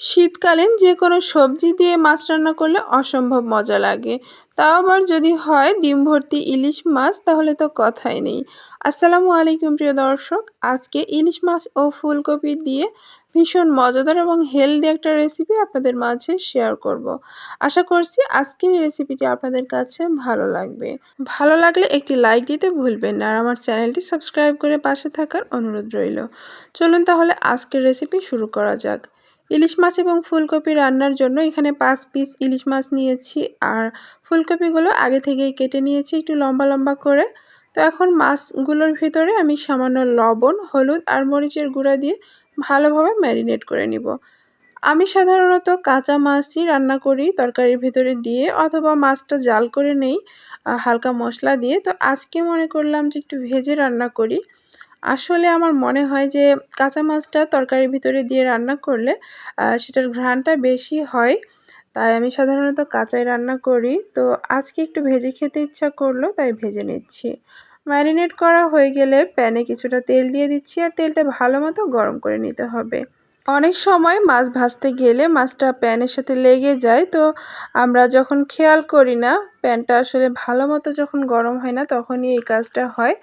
শীতকালীন যে কোনো সবজি দিয়ে মাছ রান্না করলে অসম্ভব মজা লাগে। তাও আবার যদি হয় ডিম ভর্তি ইলিশ মাছ, তাহলে তো কথাই নেই। আসসালামু আলাইকুম, প্রিয় দর্শক। আজকে ইলিশ মাছ ও ফুলকপি দিয়ে ভীষণ মজাদার এবং হেলদি একটা রেসিপি আপনাদের মাঝে শেয়ার করব। আশা করছি আজকের রেসিপিটি আপনাদের কাছে ভালো লাগবে। ভালো লাগলে একটি লাইক দিতে ভুলবেন না আর আমার চ্যানেলটি সাবস্ক্রাইব করে পাশে থাকার অনুরোধ রইল। চলুন তাহলে আজকের রেসিপি শুরু করা যাক। ইলিশ মাছ এবং ফুলকপি রান্নার জন্য এখানে পাঁচ পিস ইলিশ মাছ নিয়েছি। আর ফুলকপিগুলো আগে থেকেই কেটে নিয়েছি একটু লম্বা লম্বা করে। তো এখন মাছগুলোর ভিতরে আমি সামান্য লবণ, হলুদ আর মরিচের গুঁড়া দিয়ে ভালোভাবে ম্যারিনেট করে নিব। আমি সাধারণত কাঁচা মাছই রান্না করি তরকারির ভিতরে দিয়ে অথবা মাছটা জাল করে নেই হালকা মশলা দিয়ে। তো আজকে মনে করলাম যে একটু ভেজে রান্না করি। আসলে আমার মনে হয় যে কাঁচা মাছটা তরকারির ভিতরে দিয়ে রান্না করলে সেটার ঘ্রাণটা বেশি হয়। তাই আমি সাধারণত কাঁচাই রান্না করি। তো আজকে একটু ভেজে খেতে ইচ্ছা করল, তাই ভেজে নিচ্ছি। ম্যারিনেট করা হয়ে গেলে প্যানে কিছুটা তেল দিয়ে দিচ্ছি, আর তেলটা ভালো মতো গরম করে নিতে হবে। অনেক সময় মাছ ভাজতে গেলে মাছটা প্যানের সাথে লেগে যায়, তো আমরা যখন খেয়াল করি না, প্যানটা আসলে ভালো মতো যখন গরম হয় না, তখনই এই কাজটা হয়।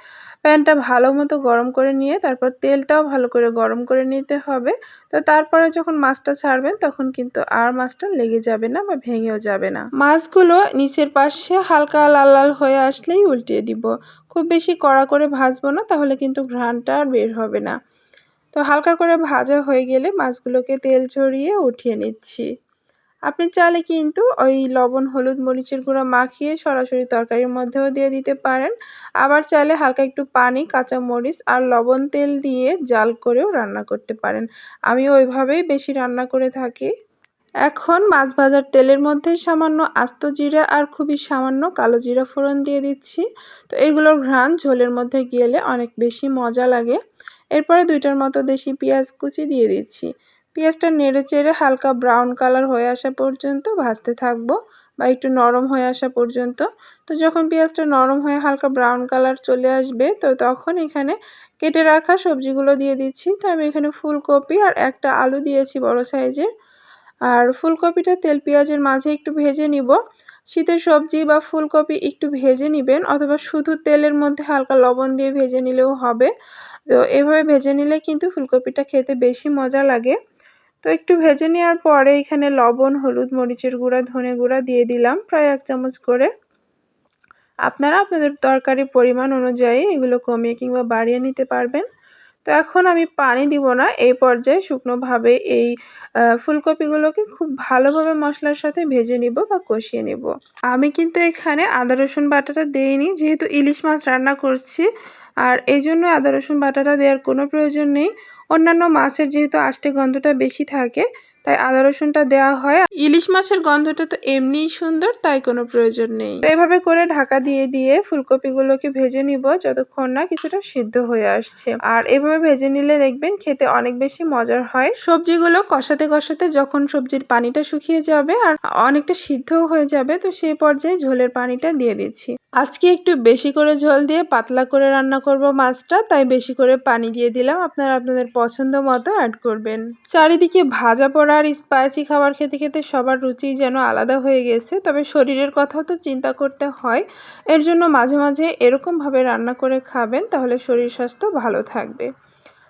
প্যানটা ভালো মতো গরম করে নিয়ে, তারপর তেলটাও ভালো করে গরম করে নিতে হবে। তো তারপরে যখন মাছটা ছাড়বেন, তখন কিন্তু আর মাছটা লেগে যাবে না বা ভেঙেও যাবে না। মাছগুলো নিচের পাশে হালকা লাল লাল হয়ে আসলেই উল্টিয়ে দিব। খুব বেশি কড়া করে ভাজবো না, তাহলে কিন্তু ঘ্রাণটা আর বের হবে না। তো হালকা করে ভাজা হয়ে গেলে মাছগুলোকে তেল ছড়িয়ে উঠিয়ে নিচ্ছি। আপনি চাইলে কিন্তু ওই লবণ, হলুদ, মরিচের গুঁড়ো মাখিয়ে সরাসরি তরকারির মধ্যেও দিয়ে দিতে পারেন। আবার চাইলে হালকা একটু পানি, কাঁচা মরিচ আর লবণ তেল দিয়ে জাল করেও রান্না করতে পারেন। আমি ওইভাবেই বেশি রান্না করে থাকি। এখন মাছ ভাজার তেলের মধ্যে সামান্য আস্ত জিরা আর খুবই সামান্য কালো জিরা ফোড়ন দিয়ে দিচ্ছি। তো এগুলোর ঘ্রাণ ঝোলের মধ্যে গেলে অনেক বেশি মজা লাগে। এরপরে দুইটার মতো দেশি পেঁয়াজ কুচি দিয়ে দিচ্ছি। পেঁয়াজটা নেড়ে চেড়ে হালকা ব্রাউন কালার হয়ে আসা পর্যন্ত ভাজতে থাকব বা একটু নরম হয়ে আসা পর্যন্ত। তো যখন পেঁয়াজটা নরম হয়ে হালকা ব্রাউন কালার চলে আসবে, তো তখন এখানে কেটে রাখা সবজিগুলো দিয়ে দিচ্ছি। তো আমি এখানে ফুলকপি আর একটা আলু দিয়েছি বড় সাইজের। আর ফুলকপিটা তেল পেঁয়াজের মাঝে একটু ভেজে নিব। শীতের সবজি বা ফুলকপি একটু ভেজে নেবেন অথবা শুধু তেলের মধ্যে হালকা লবণ দিয়ে ভেজে নিলেও হবে। তো এভাবে ভেজে নিলে কিন্তু ফুলকপিটা খেতে বেশি মজা লাগে। তো একটু ভেজে নেওয়ার পরে এখানে লবণ, হলুদ, মরিচের গুঁড়া, ধনে গুঁড়া দিয়ে দিলাম প্রায় এক চামচ করে। আপনারা আপনাদের তরকারির পরিমাণ অনুযায়ী এগুলো কমিয়ে কিংবা বাড়িয়ে নিতে পারবেন। তো এখন আমি পানি দিব না। এই পর্যায়ে শুকনোভাবে এই ফুলকপিগুলোকে খুব ভালোভাবে মশলার সাথে ভেজে নিব বা কষিয়ে নিব। আমি কিন্তু এখানে আদা, রসুন বাটাটা দিইনি। যেহেতু ইলিশ মাছ রান্না করছি, আর এই জন্য আদা, রসুন বাটাটা দেওয়ার কোনো প্রয়োজন নেই। অন্যান্য মাছের যেহেতু আষ্টে গন্ধটা বেশি থাকে তাই আদা রসুনটা দেওয়া হয়। ইলিশ মাছের গন্ধটা তো এমনিই সুন্দর, তাই কোনো প্রয়োজন নেই। এভাবে করে ঢাকা দিয়ে দিয়ে ফুলকপিগুলোকে ভেজে নিব যতক্ষণ না কিছুটা সিদ্ধ হয়ে আসছে। আর এভাবে ভেজে নিলে দেখবেন খেতে অনেক বেশি মজার হয়। সবজিগুলো কষাতে কষাতে যখন সবজির পানিটা শুকিয়ে যাবে আর অনেকটা সিদ্ধও হয়ে যাবে, তো সেই পর্যায়ে ঝোলের পানিটা দিয়ে দিচ্ছি। আজকে একটু বেশি করে ঝোল দিয়ে পাতলা করে রান্না করব মাছটা, তাই বেশি করে পানি দিয়ে দিলাম। আপনারা আপনাদের পছন্দ মতো অ্যাড করবেন। চারিদিকে ভাজা পড়া আর স্পাইসি খাবার খেতে খেতে সবার রুচি যেন আলাদা হয়ে গেছে। তবে শরীরের কথাও তো চিন্তা করতে হয়। এর জন্য মাঝে মাঝে এরকমভাবে রান্না করে খাবেন, তাহলে শরীর স্বাস্থ্য ভালো থাকবে।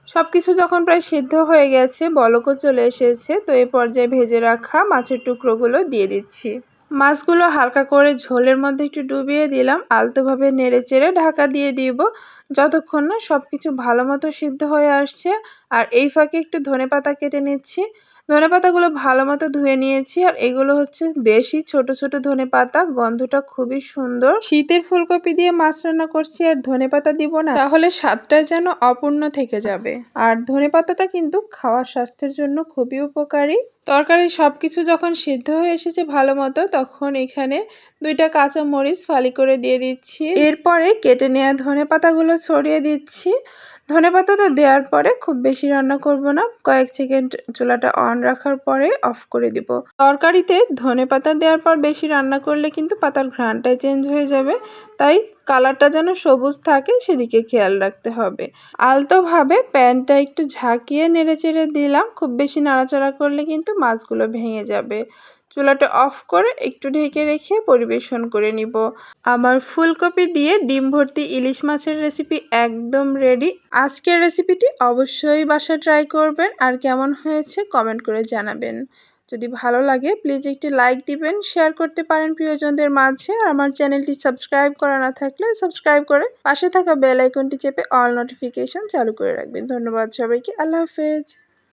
সব কিছু যখন প্রায় সিদ্ধ হয়ে গেছে, বলকও চলে এসেছে, তো এই পর্যায়ে ভেজে রাখা মাছের টুকরোগুলো দিয়ে দিচ্ছি। মাছগুলো হালকা করে ঝোলের মধ্যে একটু ডুবিয়ে দিলাম। আলতোভাবে নেড়ে চেড়ে ঢাকা দিয়ে দিব। যতক্ষণ না সব কিছু ভালো মতো সিদ্ধ হয়ে আসছে, আর এই ফাঁকে একটু ধনে পাতা কেটে নিচ্ছি। ধনে পাতাগুলো ভালো মতো ধুয়ে নিয়েছি আর এগুলো হচ্ছে দেশি ছোট ছোট ধনে পাতা গন্ধটা খুবই সুন্দর। শীতের ফুলকপি দিয়ে মাছ রান্না করছি আর ধনে পাতা দিব না, তাহলে স্বাদটা যেন অপূর্ণ থেকে যাবে। আর ধনে পাতাটা কিন্তু খাওয়ার স্বাস্থ্যের জন্য খুবই উপকারী। তরকারি সব কিছু যখন সিদ্ধ হয়ে এসেছে ভালো মতো, তখন এখানে দুইটা কাঁচা মরিচ ফালি করে দিয়ে দিচ্ছি। এরপরে কেটে নেওয়া ধনে পাতাগুলো ছড়িয়ে দিচ্ছি। ধনেপাতাটা দেওয়ার পরে খুব বেশি রান্না করব না। কয়েক সেকেন্ড চুলাটা অন রাখার পরে অফ করে দিব। তরকারিতে ধনেপাতা দেওয়ার পর বেশি রান্না করলে কিন্তু পাতার ঘ্রাণটাই চেঞ্জ হয়ে যাবে। তাই কালারটা যেন সবুজ থাকে, সেদিকে খেয়াল রাখতে হবে। আলতোভাবে প্যানটা একটু ঝাঁকিয়ে নেড়ে চেড়ে দিলাম। খুব বেশি নাড়াচাড়া করলে কিন্তু মাছগুলো ভেঙে যাবে। চুলাটা অফ করে একটু ঢেকে রেখে পরিবেশন করে নিব। আমার ফুলকপি দিয়ে ডিম ভর্তি ইলিশ মাছের রেসিপি একদম রেডি আজকের রেসিপিটি অবশ্যই বাসায় ট্রাই করবেন। আর কেমন হয়েছে কমেন্ট করে জানাবেন। যদি ভালো লাগে প্লিজ একটি লাইক দিবেন। শেয়ার করতে পারেন প্রিয়জনদের মাঝে। আর আমার চ্যানেলটি সাবস্ক্রাইব করা না থাকলে সাবস্ক্রাইব করে পাশে থাকা বেল আইকনটি চেপে অল নোটিফিকেশন চালু করে রাখবেন। ধন্যবাদ সবাইকে। আল্লাহ হাফেজ।